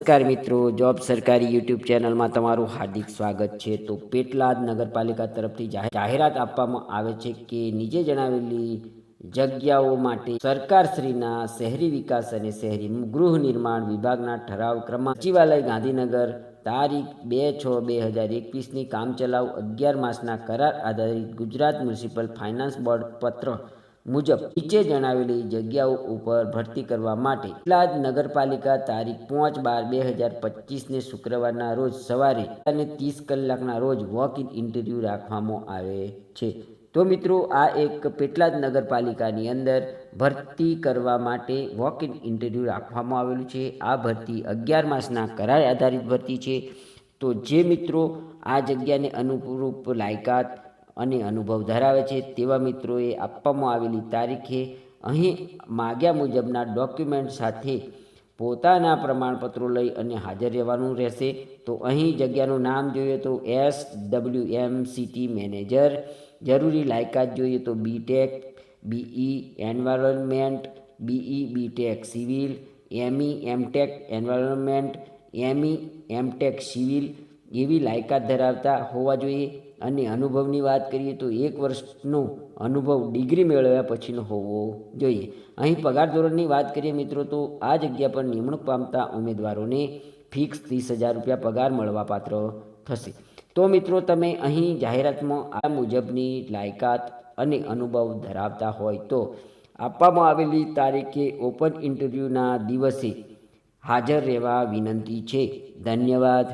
નમસ્કાર મિત્રો, જોબ સરકારી યુટ્યુબ ચેનલમાં તમારું હાર્દિક સ્વાગત છે. તો પેટલાદ નગરપાલિકા તરફથી જાહે- જાહેરાત આપવામાં આવે છે કે નીચે જણાવેલી જગ્યાઓ માટે સરકારશ્રીના શહેરી વિકાસ અને શહેરી ગૃહ નિર્માણ વિભાગના ઠરાવ ક્રમાંક સચિવાલય ગાંધીનગર તારીખ બે છ બે હજાર એકવીસની કામચલાઉ અગિયાર માસના કરાર આધારિત ગુજરાત મ્યુનિસિપલ ફાઇનાન્સ બોર્ડ પત્ર મુજબ નીચે જણાવેલી જગ્યાઓ ઉપર ભરતી કરવા માટે પેટલાદ નગરપાલિકા તારીખ પાંચ બાર બે હજાર પચીસને શુક્રવારના રોજ સવારે અને ત્રીસ કલાકના રોજ વોક ઇન ઇન્ટરવ્યૂ રાખવામાં આવે છે. તો મિત્રો, આ એક પેટલાદ નગરપાલિકાની અંદર ભરતી કરવા માટે વોક ઇન ઇન્ટરવ્યૂ રાખવામાં આવેલું છે. આ ભરતી અગિયાર માસના કરાર આધારિત ભરતી છે. તો જે મિત્રો આ જગ્યાને અનુરૂપ લાયકાત અને અનુભવ ધરાવે છે તેવા મિત્રોએ આપવામાં આવેલી તારીખે અહીં માગ્યા મુજબના ડોક્યુમેન્ટ સાથે પોતાના પ્રમાણપત્રો લઈ અને હાજર રહેવાનું રહેશે. તો અહીં જગ્યાનું નામ જોઈએ તો S W M city manager. જરૂરી લાયકાત જોઈએ તો BTech BE environment BE BTech civil ME MTech environment ME MTech civil એવી લાયકાત ધરાવતા હોવા જોઈએ. અને અનુભવની વાત કરીએ તો એક વર્ષનો અનુભવ ડિગ્રી મેળવ્યા પછીનો હોવો જોઈએ. અહીં પગાર ધોરણની વાત કરીએ મિત્રો તો આ જગ્યા પર નિમણૂક પામતા ઉમેદવારોને ફિક્સ ત્રીસ હજાર રૂપિયા પગાર મળવાપાત્ર થશે. તો મિત્રો તમે અહીં જાહેરાતમાં આ મુજબની લાયકાત અને અનુભવ ધરાવતા હોય તો આપવામાં આવેલી તારીખે ઓપન ઇન્ટરવ્યૂના દિવસે હાજર રહેવા વિનંતી છે. ધન્યવાદ.